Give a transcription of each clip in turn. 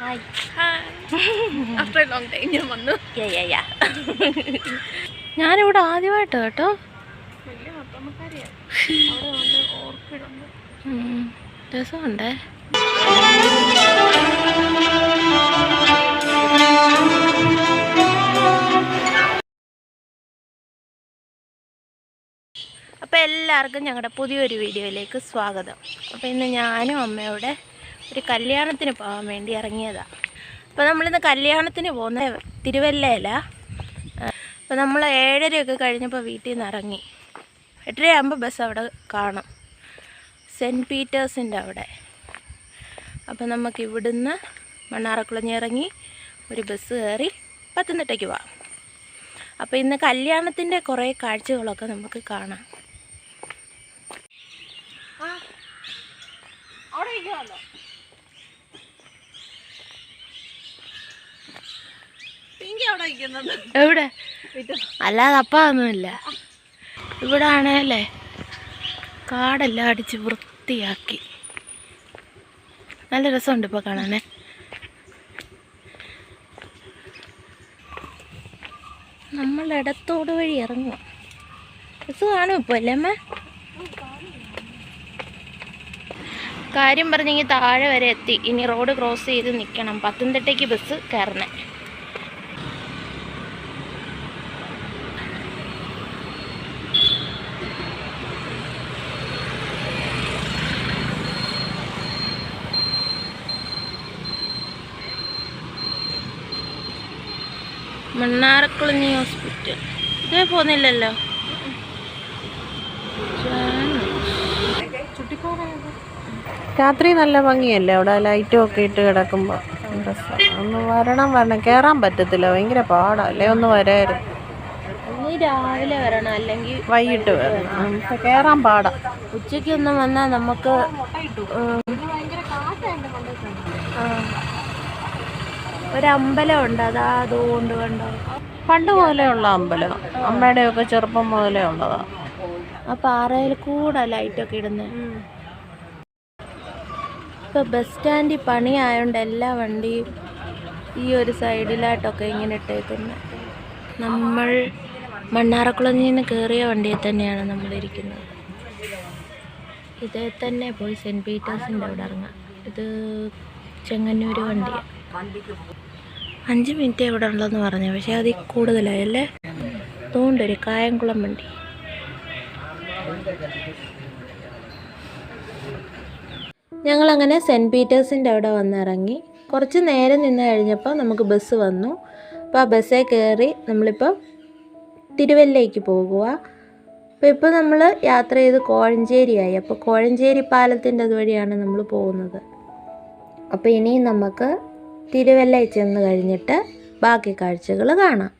Hi after long time ഞാൻ വന്നു. ഞാനിവിടെ ആദ്യമായിട്ട് കേട്ടോ. രസമുണ്ടേ? അപ്പോൾ എല്ലാവർക്കും ഞങ്ങളുടെ പുതിയൊരു വീഡിയോയിലേക്ക് സ്വാഗതം. അപ്പോൾ ഇന്ന് ഞാനും അമ്മയോടെ ഒരു കല്യാണത്തിന് പോകാൻ വേണ്ടി ഇറങ്ങിയതാണ് അപ്പോൾ നമ്മളിന്ന് കല്യാണത്തിന് പോകുന്ന തിരുവല്ലയില. അപ്പോൾ നമ്മൾ ഏഴരയൊക്കെ കഴിഞ്ഞപ്പോൾ വീട്ടിൽ നിന്ന് ഇറങ്ങി. എട്ടരയാകുമ്പോൾ ബസ് അവിടെ കാണും. സെന്റ് പീറ്റേഴ്സിന്റെ അവിടെ. അപ്പോൾ നമുക്ക് ഇവിടുന്ന് മണ്ണാറക്കുളഞ്ഞി ഇറങ്ങി ഒരു ബസ് കയറി പത്തനംതിട്ടയ്ക്ക് പോവാം. അപ്പോൾ ഇന്ന് കല്യാണത്തിന്റെ കുറേ കാഴ്ചകളൊക്കെ നമുക്ക് കാണാം. അവിടെ എവിടെ? അല്ലാതെ അപ്പൊന്നുമില്ല ഇവിടെ ആണേലേ കാടെല്ലാം അടിച്ച് വൃത്തിയാക്കി. നല്ല രസമുണ്ട് ഇപ്പോൾ കാണാനേ. നമ്മൾ ഇടത്തോട് വഴി ഇറങ്ങുക രസമാണ് കാണും ഇപ്പോൾ അല്ലേ അമ്മ? കാര്യം പറഞ്ഞെങ്കിൽ താഴെ വരെ എത്തി. ഇനി റോഡ് ക്രോസ് ചെയ്ത് നിൽക്കണം പത്തനംതിട്ടയ്ക്ക് ബസ് കയറണേ. മണ്ണാറക്കുളഞ്ഞി ഹോസ്പിറ്റൽ ഇതേ പോന്നില്ലല്ലോ രാത്രി നല്ല ഭംഗിയല്ലേ? അവിടെ ലൈറ്റും ഒക്കെ ഇട്ട് കിടക്കുമ്പോൾ ഒന്ന് വരണം വരണം. കയറാൻ പറ്റത്തില്ല. ഭയങ്കര പാടല്ലേ? ഒന്ന് വരായിരുന്നു രാവിലെ വരണം. അല്ലെങ്കിൽ വൈകിട്ട് വരണം. കയറാൻ പാടാ. ഉച്ചയ്ക്കൊന്നും വന്നാൽ നമുക്ക് ഉം, ആ. ഒരമ്പലം ഉണ്ട്. അതാ അതുകൊണ്ട് കണ്ടോ. പണ്ട് ഉള്ള അമ്പലം. അമ്മയുടെ ഒക്കെ ചെറുപ്പം മുതലേ ഉള്ളതാ. ആ പാറയിൽ കൂടെ ലൈറ്റൊക്കെ ഇടുന്നത് ഇപ്പൊ ബസ് സ്റ്റാൻഡിൽ പണിയായോണ്ട് എല്ലാ വണ്ടിയും ഈ ഒരു സൈഡിലായിട്ടൊക്കെ ഇങ്ങനെ ഇട്ടേക്കുന്നത് നമ്മൾ മണ്ണാറക്കുളഞ്ഞിൽ നിന്ന് കയറിയ വണ്ടിയിൽ തന്നെയാണ് നമ്മളിരിക്കുന്നത് ഇതേ തന്നെ പോയി സെന്റ് പീറ്റേഴ്സിന്റെ അവിടെ ഇറങ്ങാം. ഇത് ചെങ്ങന്നൂർ വണ്ടിയാണ് അഞ്ച് മിനിറ്റ് ഇവിടെ ഉള്ളതെന്ന് പറഞ്ഞു പക്ഷേ അതിൽ കൂടുതലായി അല്ലേ? അതുകൊണ്ടൊരു കായംകുളം വണ്ടി. ഞങ്ങളങ്ങനെ സെന്റ് പീറ്റേഴ്സിന്റെ അവിടെ വന്നിറങ്ങി. കുറച്ച് നേരം നിന്ന് കഴിഞ്ഞപ്പോൾ നമുക്ക് ബസ് വന്നു. അപ്പോൾ ആ ബസ്സേ കയറി നമ്മളിപ്പോൾ തിരുവല്ലയ്ക്ക് പോകുക അപ്പോൾ ഇപ്പോൾ നമ്മൾ യാത്ര ചെയ്ത് കോഴഞ്ചേരിയായി. അപ്പോൾ കോഴഞ്ചേരി പാലത്തിന്റെ അതുവഴിയാണ് നമ്മൾ പോകുന്നത്. അപ്പോൾ ഇനി നമുക്ക് തിരുവല്ലയിൽ ചെന്ന് കഴിഞ്ഞിട്ട് ബാക്കി കാഴ്ചകൾ കാണാം.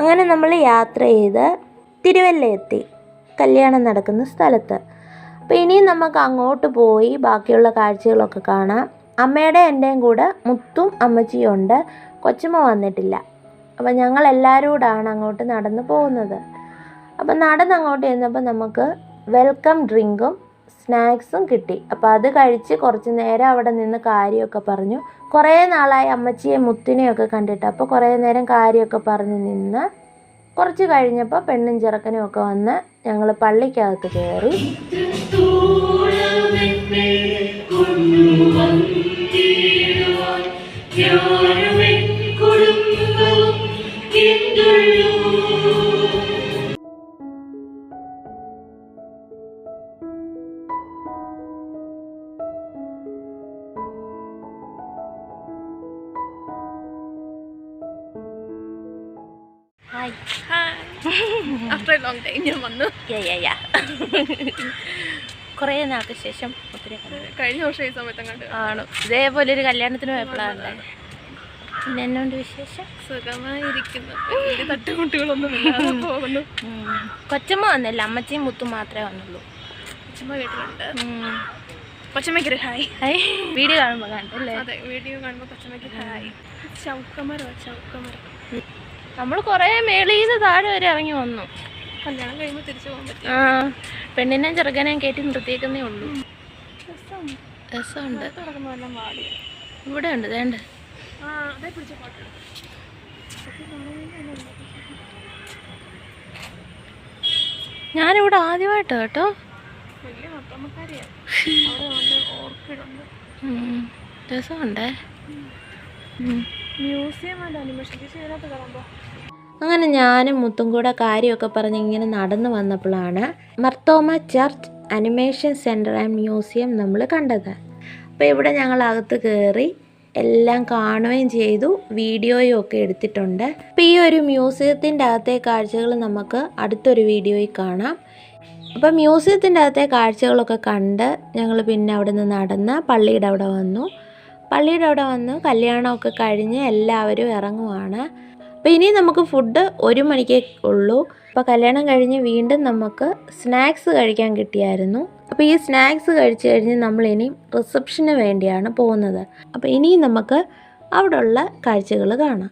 അങ്ങനെ നമ്മൾ യാത്ര ചെയ്ത് തിരുവല്ല എത്തി. കല്യാണം നടക്കുന്ന സ്ഥലത്ത്. അപ്പോൾ ഇനിയും നമുക്ക് അങ്ങോട്ട് പോയി ബാക്കിയുള്ള കാഴ്ചകളൊക്കെ കാണാം. അമ്മയുടെ എന്റെയും കൂടെ മുത്തും അമ്മച്ചിയും ഉണ്ട്. കൊച്ചുമ്മ വന്നിട്ടില്ല. അപ്പോൾ ഞങ്ങൾ എല്ലാവരും കൂടാണ് അങ്ങോട്ട് നടന്ന് പോകുന്നത്. അപ്പം നടന്ന് അങ്ങോട്ട് ചെന്നപ്പോൾ നമുക്ക് വെൽക്കം ഡ്രിങ്കും സ്നാക്സും കിട്ടി. അപ്പോൾ അത് കഴിച്ച് കുറച്ച് നേരം അവിടെ നിന്ന് കാര്യമൊക്കെ പറഞ്ഞു. കുറേ നാളായി അമ്മച്ചിയെ മുത്തിനെയൊക്കെ കണ്ടിട്ട്. അപ്പോൾ കുറേ നേരം കാര്യമൊക്കെ പറഞ്ഞ് നിന്ന് കുറച്ച് കഴിഞ്ഞപ്പോൾ പെണ്ണും ചെറുക്കനും ഒക്കെ വന്ന് ഞങ്ങൾ പള്ളിക്കകത്ത് കയറി ഹായ് ആഫ്റ്റർ ലോങ് ടൈം ഞാൻ വന്നു. കുറേ നാൾക്ക് ശേഷം ഒത്തിരി. കഴിഞ്ഞ വർഷം ഈ സമയത്തും കണ്ട് ആണ്? ഇതേപോലെ ഒരു കല്യാണത്തിന് പോയപ്പോഴാണ് പിന്നെ എന്നോണ്ട് വിശേഷം? സുഖമായിരിക്കുന്നു. വലിയ തട്ടുമുട്ടുകളൊന്നും ഇല്ലാതെ പോകുന്നു. കൊച്ചമ്മ വന്നില്ല അമ്മച്ചിയും മുത്തും മാത്രമേ വന്നുള്ളൂ. കൊച്ചമ്മ കേട്ടിട്ടുണ്ട് ഉം. കൊച്ചമ്മയ്ക്കൊരു ഹായ്. ഹായ്. വീഡിയോ കാണുമ്പോൾ കണ്ടല്ലേ? അതെ വീഡിയോ കാണുമ്പോൾ കൊച്ചമ്മയ്ക്ക് ഹായ്. ചൗക്കമരം ചൗക്കമരം നമ്മൾ കുറേ മേളിൽ നിന്ന് താഴെ വരെ ഇറങ്ങി വന്നു. കല്യാണം കഴിയുമ്പോൾ തിരിച്ചു പോകാൻ പറ്റി ആ പെണ്ണിനെയും ചെറുക്കനെയും കയറ്റി നിർത്തിയേക്കുന്നേ ഉള്ളൂ. രസമുണ്ട്. ഇവിടെ ഉണ്ട് വേണ്ട ഞാനിവിടെ ആദ്യമായിട്ട് കേട്ടോ. രസമുണ്ടേ. മ്യൂസിയം ആൻഡ് അങ്ങനെ ഞാനും മുത്തും കൂടെ കാര്യമൊക്കെ പറഞ്ഞ് ഇങ്ങനെ നടന്നു വന്നപ്പോഴാണ് Marthoma church animation centre and museum നമ്മൾ കണ്ടത്. അപ്പോൾ ഇവിടെ ഞങ്ങൾ അകത്ത് കയറി എല്ലാം കാണുകയും ചെയ്തു വീഡിയോയും ഒക്കെ എടുത്തിട്ടുണ്ട്. അപ്പോൾ ഈ ഒരു മ്യൂസിയത്തിന്റെ അകത്തെ കാഴ്ചകൾ നമുക്ക് അടുത്തൊരു വീഡിയോയിൽ കാണാം. അപ്പോൾ മ്യൂസിയത്തിന്റെ അകത്തെ കാഴ്ചകളൊക്കെ കണ്ട് ഞങ്ങൾ പിന്നെ അവിടെ നിന്ന് നടന്ന് പള്ളിയുടെ അവിടെ വന്നു. പള്ളിയുടെ അവിടെ വന്ന് കല്യാണമൊക്കെ കഴിഞ്ഞ് എല്ലാവരും ഇറങ്ങുവാണ്. അപ്പോൾ ഇനി നമുക്ക് ഫുഡ് ഒരു മണിക്കേ ഉള്ളൂ. അപ്പോൾ കല്യാണം കഴിഞ്ഞ് വീണ്ടും നമുക്ക് സ്നാക്സ് കഴിക്കാൻ കിട്ടിയായിരുന്നു. അപ്പോൾ ഈ സ്നാക്സ് കഴിച്ച് കഴിഞ്ഞ് നമ്മൾ ഇനി റിസപ്ഷന് വേണ്ടിയാണ് പോകുന്നത്. അപ്പോൾ ഇനിയും നമുക്ക് അവിടെയുള്ള കാഴ്ചകൾ കാണാം.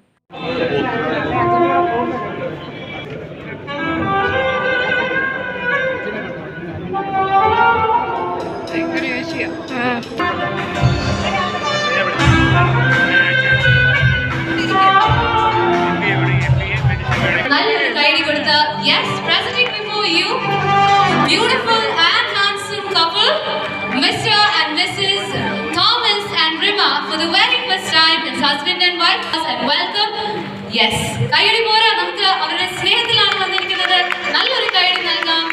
കൊടുത്ത yes presenting before you beautiful and handsome couple Mr and Mrs Thomas and Rima for the very first time it's husband and wife and welcome yes കൈയടി പോരാ നമുക്ക് അവരുടെ സ്നേഹത്തിലാണ് വന്നിരിക്കുന്നത് നല്ലൊരു കൈയടി നൽകാം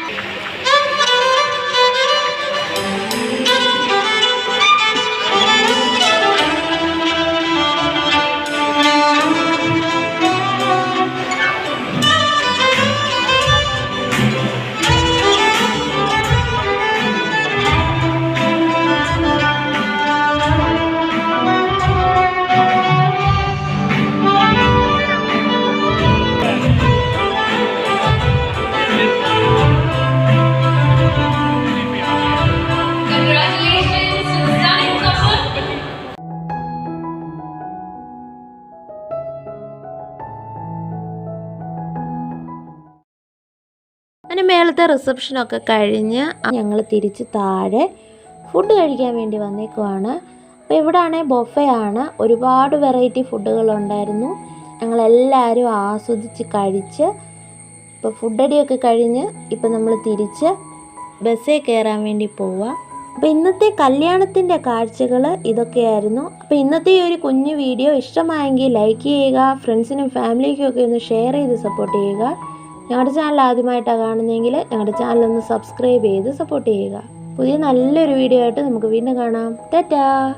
റിസപ്ഷനൊക്കെ കഴിഞ്ഞ് ഞങ്ങൾ തിരിച്ച് താഴെ ഫുഡ് കഴിക്കാൻ വേണ്ടി വന്നേക്കുവാണ്. അപ്പോൾ ഇവിടെ ആണെങ്കിൽ ബൊഫേ ആണ്. ഒരുപാട് വെറൈറ്റി ഫുഡുകളുണ്ടായിരുന്നു ഞങ്ങളെല്ലാവരും ആസ്വദിച്ച് കഴിച്ച് ഇപ്പോൾ ഫുഡടിയൊക്കെ കഴിഞ്ഞ് ഇപ്പം നമ്മൾ തിരിച്ച് ബസ്സിൽ കയറാൻ വേണ്ടി പോവുക അപ്പോൾ ഇന്നത്തെ കല്യാണത്തിന്റെ കാഴ്ചകൾ ഇതൊക്കെയായിരുന്നു. അപ്പോൾ ഇന്നത്തെ ഈ ഒരു കുഞ്ഞു വീഡിയോ ഇഷ്ടമായെങ്കിൽ ലൈക്ക് ചെയ്യുക ഫ്രണ്ട്സിനും ഫാമിലിക്കും ഒക്കെ ഒന്ന് ഷെയർ ചെയ്ത് സപ്പോർട്ട് ചെയ്യുക. ഞങ്ങളുടെ ചാനൽ ആദ്യമായിട്ടാണ് കാണുന്നതെങ്കിൽ ഞങ്ങളുടെ ചാനൽ ഒന്ന് സബ്സ്ക്രൈബ് ചെയ്ത് സപ്പോർട്ട് ചെയ്യുക. പുതിയ നല്ലൊരു വീഡിയോ ആയിട്ട് നമുക്ക് വീണ്ടും കാണാം. ടാറ്റാ!